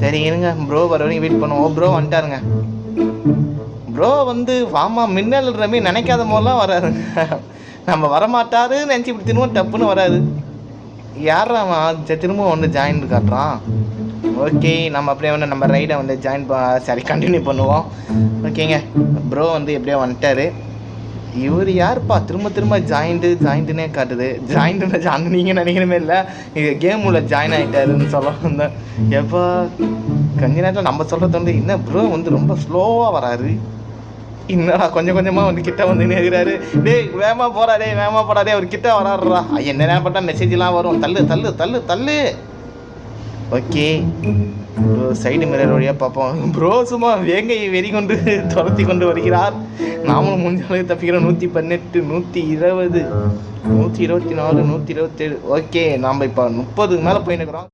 சரி இருங்க. ப்ரோ வர வரைக்கும் வெயிட் பண்ணுவோம். ப்ரோ வந்துட்டாருங்க. ப்ரோ வந்து வாமா மின்னல் மாதிரி நினைக்காத போதெல்லாம் வராருங்க நம்ம வரமாட்டாருன்னு நினச்சி இப்படி திரும்ப டப்புன்னு வராது யாரா சரி, திரும்ப வந்து ஜாயின் காட்டுறான் ஓகே நம்ம அப்படியே வந்து நம்ம ரைடை வந்து ஜாயின் சரி கண்டினியூ பண்ணுவோம். ஓகேங்க ப்ரோ வந்து எப்படியோ வந்துட்டாரு. இவர் யாருப்பா? திரும்ப திரும்ப ஜாயிண்ட்டு ஜாயிண்ட்டுனே காட்டுது. ஜாயிண்ட்டுன்னு ஜாயின் நீங்கள் நினைக்கிறமே இல்லை. இது கேம் உள்ள ஜாயின் ஆகிட்டாருன்னு சொல்ல வந்தேன் எப்போ? கொஞ்ச நேரத்தில் நம்ம சொல்கிறது வந்து என்ன ப்ரோ வந்து ரொம்ப ஸ்லோவாக வராரு. என்னடா? கொஞ்சம் கொஞ்சமாக வந்து கிட்ட வந்து நேர்கிறாரு டேய் வேமா போகிறாரே வேமா போகிறாரே அவர் கிட்ட வராடுறா என்ன நேரம் பார்த்தா மெசேஜ்லாம் வரும்? தள்ளு தள்ளு தள்ளு தள்ளு. ஓகே. ப்ரோ சைடு மிரர் வழியாக பார்ப்போம். ப்ரோ சும்மா வேங்கையை வெறி கொண்டு துரத்தி கொண்டு வருகிறார். நாமளும் முடிஞ்ச அளவுக்கு தப்பிக்கிறோம். நூற்றி பதினெட்டு நூற்றி இருபது நூற்றி இருபத்தி நாலு நூற்றி இருபத்தேழு. ஓகே நாம் இப்போ முப்பதுக்கு மேலே போயின்னுக்குறோம்